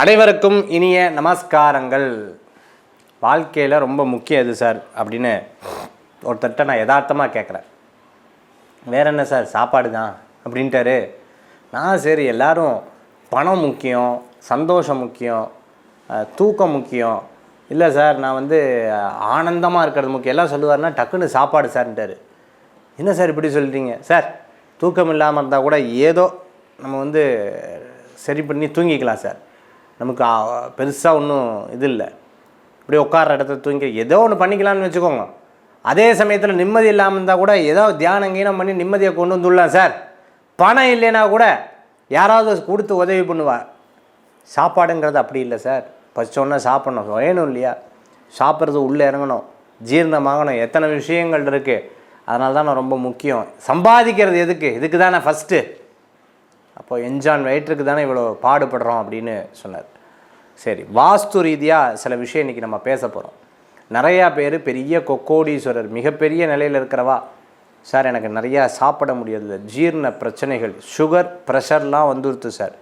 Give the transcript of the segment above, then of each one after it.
அனைவருக்கும் இனிய நமஸ்காரங்கள். வாழ்க்கையில் ரொம்ப முக்கியம் இது சார்? அப்படின்னு ஒருத்தர்கிட்ட நான் யதார்த்தமாக கேட்குறேன் வேற என்ன சார்? சாப்பாடு தான் அப்படின்ட்டாரு. நான் சரி எல்லோரும் பணம் முக்கியம் சந்தோஷம் முக்கியம் தூக்கம் முக்கியம். இல்லை சார் நான் வந்து ஆனந்தமாக இருக்கிறது முக்கியம். எல்லாம் சொல்லுவாருன்னா டக்குன்னு சாப்பாடு சார்ன்ட்டாரு. என்ன சார் இப்படி சொல்கிறீங்க சார் தூக்கம் இல்லாமல் இருந்தால் கூட ஏதோ நம்ம வந்து சரி பண்ணி தூங்கிக்கலாம் சார். நமக்கு பெருசாக ஒன்றும் இது இல்லை இப்படி உட்கார இடத்துல தூங்கி ஏதோ ஒன்று பண்ணிக்கலாம்னு வச்சுக்கோங்க. அதே சமயத்தில் நிம்மதி இல்லாமல் இருந்தால் கூட ஏதோ தியானம் கீனம் பண்ணி நிம்மதியை கொண்டு வந்துடலாம் சார். பணம் இல்லைன்னா கூட யாராவது கொடுத்து உதவி பண்ணுவார். சாப்பாடுங்கிறது அப்படி இல்லை சார். பச்சோன்னா சாப்பிட்ணும் வேணும் இல்லையா? சாப்பிட்றது உள்ளே இறங்கணும் ஜீரணமாகணும். எத்தனை விஷயங்கள் இருக்குது அதனால தான் நான் ரொம்ப முக்கியம். சம்பாதிக்கிறது எதுக்கு? இதுக்கு தானே ஃபஸ்ட்டு அப்போ என்ஜான் வயிற்றுக்கு தானே இவ்வளோ பாடுபடுறோம் அப்படின்னு சொன்னார். சரி வாஸ்து ரீதியாக சில விஷயம் இன்றைக்கி நம்ம பேச போகிறோம் நிறையா பேர் பெரிய கொக்கோடீஸ்வரர் மிகப்பெரிய நிலையில் இருக்கிறவா? சார் எனக்கு நிறையா சாப்பிட முடியல ஜீரண பிரச்சனைகள் சுகர் ப்ரெஷர்லாம் வந்துருத்து சார்.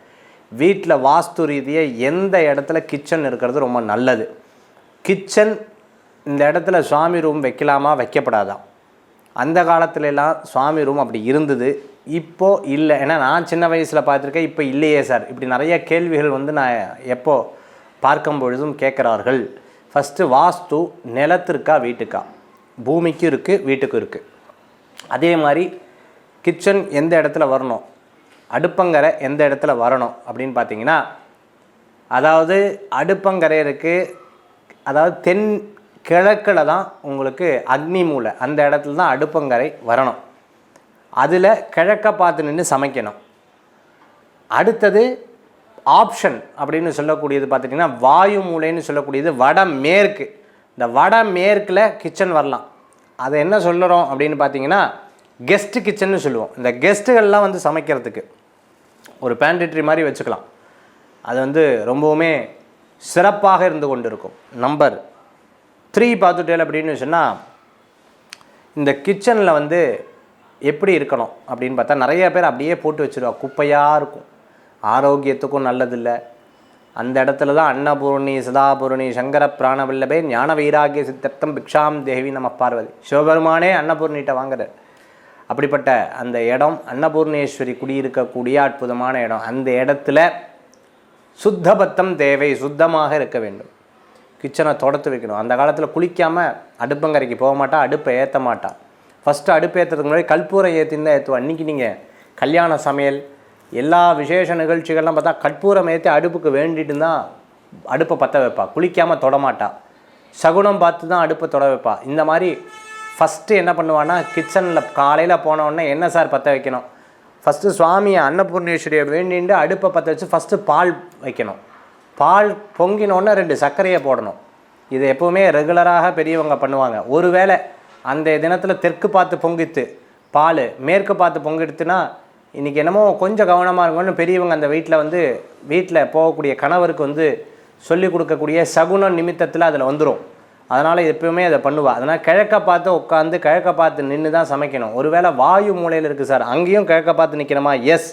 வீட்டில் வாஸ்து ரீதியாக எந்த இடத்துல கிச்சன் இருக்கிறது ரொம்ப நல்லது. கிச்சன் இந்த இடத்துல சுவாமி ரூம் வைக்கலாமா? வைக்கப்படாதா? அந்த காலத்துலலாம் சுவாமி ரூம் அப்படி இருந்தது. இப்போது இல்லை. ஏன்னா நான் சின்ன வயசில் பார்த்துருக்கேன் இப்போ இல்லையே சார். இப்படி நிறைய கேள்விகள் வந்து நான் எப்போது பார்க்கும் பொழுதும் கேட்குறார்கள். ஃபஸ்ட்டு வாஸ்து நிலத்திற்கா வீட்டுக்கா? பூமிக்கும் இருக்குது வீட்டுக்கும் இருக்குது அதே மாதிரி கிச்சன் எந்த இடத்துல வரணும்? அடுப்பங்கரை எந்த இடத்துல வரணும்? அப்படின்னு பார்த்தீங்கன்னா அதாவது அடுப்பங்கரை இருக்குது அதாவது தென் கிழக்கில் தான் உங்களுக்கு அக்னி மூலை அந்த இடத்துல தான் அடுப்பங்கரை வரணும். அதில் கிழக்க பார்த்து நின்று சமைக்கணும். அடுத்தது ஆப்ஷன் அப்படின்னு சொல்லக்கூடியது பார்த்துட்டிங்கன்னா வாயு மூலைன்னு சொல்லக்கூடியது வட மேற்கு. இந்த வட மேற்கில் கிச்சன் வரலாம். அதை என்ன சொல்லுறோம் அப்படின்னு பார்த்தீங்கன்னா கெஸ்ட் கிச்சன்னு சொல்லுவோம். இந்த கெஸ்ட்டுகள்லாம் வந்து சமைக்கிறதுக்கு ஒரு பேண்ட்ரிட்ரி மாதிரி வச்சுக்கலாம். அது வந்து ரொம்பவுமே சிறப்பாக இருந்து கொண்டு இருக்கும் நம்பர் த்ரீ பார்த்துட்டேல் அப்படின்னு சொன்னால் இந்த கிச்சனில் வந்து எப்படி இருக்கணும் அப்படின்னு பார்த்தா நிறைய பேர் அப்படியே போட்டு வச்சுருவா. குப்பையாக இருக்கும். ஆரோக்கியத்துக்கும் நல்லதில்லை. அந்த இடத்துல தான் அன்னபூர்ணி சதாபூர்ணி சங்கர பிராணவல்லபே ஞான வைராகிய சித்தர்த்தம் பிக்ஷாம் தேவி நம பார்வதி. சிவபெருமானே அன்னபூர்ணிகிட்ட வாங்குறார். அப்படிப்பட்ட அந்த இடம் அன்னபூர்ணேஸ்வரி குடியிருக்கக்கூடிய அற்புதமான இடம். அந்த இடத்துல சுத்தபத்தம் தேவை சுத்தமாக இருக்க வேண்டும். கிச்சனை தொடத்து வைக்கணும். அந்த காலத்தில் குளிக்காமல் அடுப்பங்கரைக்கு போக மாட்டான் அடுப்பை ஏற்ற மாட்டான் ஃபஸ்ட்டு அடுப்பு ஏற்றுறதுக்கு முன்னாடி கற்பூரம் ஏற்றின்னு தான் ஏற்றுவா அன்றைக்கி நீங்கள் கல்யாண சமையல் எல்லா விசேஷ நிகழ்ச்சிகள்லாம் பார்த்தா கற்பூரம் ஏற்றி அடுப்புக்கு வேண்டிட்டு தான் அடுப்பை பற்ற வைப்பா. குளிக்காமல் தொடமாட்டா சகுனம் பார்த்து தான் அடுப்பை தொட வைப்பா. இந்த மாதிரி ஃபஸ்ட்டு என்ன பண்ணுவான்னா கிச்சனில் காலையில் போன என்ன சார் பற்ற வைக்கணும்? ஃபஸ்ட்டு சுவாமியை அன்னபூர்ணேஸ்வரியை வேண்டிட்டு அடுப்பை பற்ற வச்சு ஃபஸ்ட்டு பால் வைக்கணும். பால் பொங்கினோடனே ரெண்டு சர்க்கரையை போடணும். இது எப்போவுமே ரெகுலராக பெரியவங்க பண்ணுவாங்க. ஒருவேளை அந்த தினத்தில் தெற்கு பார்த்து பொங்கித்து பால் மேற்கு பார்த்து பொங்கிடுத்துன்னா இன்றைக்கி என்னமோ கொஞ்சம் கவனமாக இருக்கணும்னு பெரியவங்க அந்த வீட்டில் வந்து வீட்டில் போகக்கூடிய கணவருக்கு வந்து சொல்லி கொடுக்கக்கூடிய சகுன நிமித்தத்தில் அதில் வந்துடும் அதனால் எப்பவுமே அதை பண்ணுவாள் அதனால் கிழக்க பார்த்து உட்காந்து கிழக்க பார்த்து நின்று தான் சமைக்கணும். ஒருவேளை வாயு மூலையில் இருக்குது சார் அங்கேயும் கிழக்க பார்த்து நிற்கணுமா எஸ்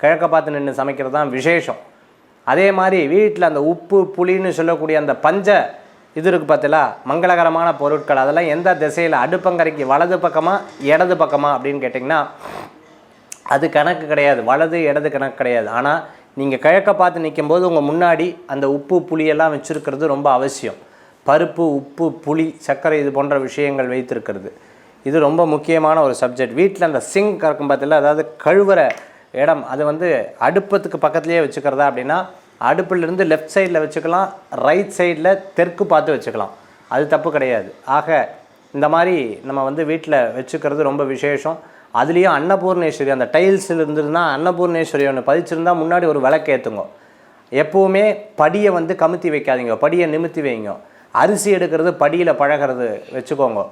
கிழக்க பார்த்து நின்று சமைக்கிறது தான் விசேஷம். அதே மாதிரி வீட்டில் அந்த உப்பு புளின்னு சொல்லக்கூடிய அந்த பஞ்சை இது இருக்குது பார்த்தீங்களா மங்களகரமான பொருட்கள். அதெல்லாம் எந்த திசையில்? அடுப்பங்கரைக்கு வலது பக்கமாக இடது பக்கமாக அப்படின்னு கேட்டிங்கன்னா அது கணக்கு கிடையாது. வலது இடது கணக்கு கிடையாது. ஆனால் நீங்கள் கிழக்க பார்த்து நிற்கும்போது உங்கள் முன்னாடி அந்த உப்பு புளியெல்லாம் வச்சுருக்கிறது ரொம்ப அவசியம். பருப்பு உப்பு புளி சர்க்கரை இது போன்ற விஷயங்கள் வைத்திருக்கிறது. இது ரொம்ப முக்கியமான ஒரு சப்ஜெக்ட். வீட்டில் அந்த சிங்க் இருக்கும் பார்த்தீங்களா அதாவது கழுவுற இடம். அது வந்து அடுப்பத்துக்கு பக்கத்துலேயே வச்சுக்கிறதா அப்படின்னா அடுப்பிலிருந்து லெஃப்ட் சைடில் வச்சுக்கலாம் ரைட் சைடில் தெற்கு பார்த்து வச்சுக்கலாம். அது தப்பு கிடையாது. ஆக இந்த மாதிரி நம்ம வந்து வீட்டில் வச்சுக்கிறது ரொம்ப விசேஷம். அதுலேயும் அன்னபூர்ணேஸ்வரி அந்த டைல்ஸில் இருந்துருந்தால் அன்னபூர்ணேஸ்வரி ஒன்று பதிச்சிருந்தால் முன்னாடி ஒரு விளக்கு ஏற்றுங்க எப்போவுமே படியை வந்து கமுத்தி வைக்காதீங்க படியை நிமித்தி வைங்க. அரிசி எடுக்கிறது படியில் பழகிறது வச்சுக்கோங்க.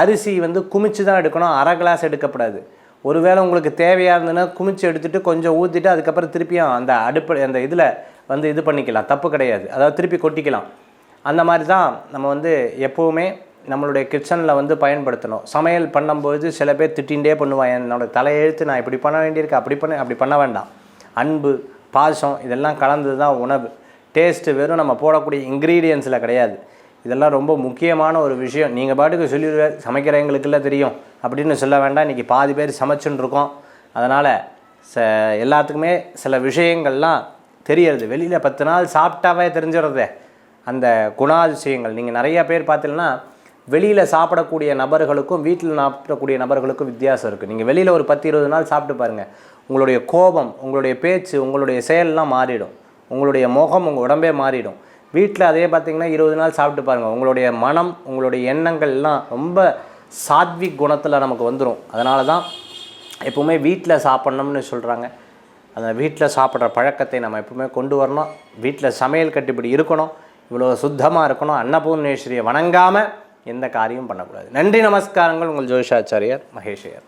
அரிசி வந்து குமிச்சு தான் எடுக்கணும் அரை கிளாஸ் எடுக்கப்படாது ஒருவேளை உங்களுக்கு தேவையாக இருந்ததுன்னா குமிச்சு எடுத்துட்டு கொஞ்சம் ஊற்றிட்டு அதுக்கப்புறம் திருப்பியும் அந்த அடுப்பு அந்த இதில் வந்து இது பண்ணிக்கலாம். தப்பு கிடையாது. அதாவது திருப்பி கொட்டிக்கலாம். அந்த மாதிரி தான் நம்ம வந்து எப்போவுமே நம்மளுடைய கிச்சனில் வந்து பயன்படுத்தணும். சமையல் பண்ணும்போது சில பேர் திட்டிகிட்டே பண்ணுவான் என்னோட தலையெழுத்து நான் இப்படி பண்ண வேண்டியிருக்கு அப்படி பண்ண அப்படி பண்ண வேண்டாம். அன்பு பாசம் இதெல்லாம் கலந்தது தான் உணவு. டேஸ்ட்டு வெறும் நம்ம போடக்கூடிய இன்க்ரீடியன்ஸில் கிடையாது. இதெல்லாம் ரொம்ப முக்கியமான ஒரு விஷயம். நீங்கள் பாட்டுக்கு சொல்லிடுவேன் சமைக்கிறவங்களுக்குலாம் தெரியும். அப்படின்னு சொல்ல வேண்டாம். இன்றைக்கி பாதி பேர் சமைச்சுன்னு இருக்கோம். அதனால் ச எல்லாத்துக்குமே சில விஷயங்கள்லாம் தெரியறது. வெளியில் பத்து நாள் சாப்பிட்டாவே தெரிஞ்சிடுறதே. அந்த குணாதிசயங்கள். நீங்கள் நிறைய பேர் பார்த்தீங்கன்னா வெளியில் சாப்பிடக்கூடிய நபர்களுக்கும் வீட்டில் சாப்பிடக்கூடிய நபர்களுக்கும் வித்தியாசம் இருக்குது நீங்கள் வெளியில் ஒரு பத்து இருபது நாள் சாப்பிட்டு பாருங்கள் உங்களுடைய கோபம் உங்களுடைய பேச்சு உங்களுடைய செயல்லாம் மாறிடும். உங்களுடைய முகம் உங்கள் உடம்பே மாறிடும். வீட்டில் அதே பார்த்தீங்கன்னா இருபது நாள் சாப்பிட்டு பாருங்கள் உங்களுடைய மனம் உங்களுடைய எண்ணங்கள்லாம் ரொம்ப சாத்விக் குணத்தில் நமக்கு வந்துடும் அதனால தான் எப்போவுமே வீட்டில் சாப்பிட்ணும்னு சொல்கிறாங்க அந்த வீட்டில் சாப்பிட்ற பழக்கத்தை நம்ம எப்பவுமே கொண்டு வரணும். வீட்டில் சமையல் கட்டுப்படி இருக்கணும். இவ்வளோ சுத்தமாக இருக்கணும். அன்னபூர்ணேஸ்வரியை வணங்காமல் எந்த காரியமும் பண்ணக்கூடாது. நன்றி நமஸ்காரங்கள். உங்கள் ஜோஷாச்சாரியர் மகேஷையர்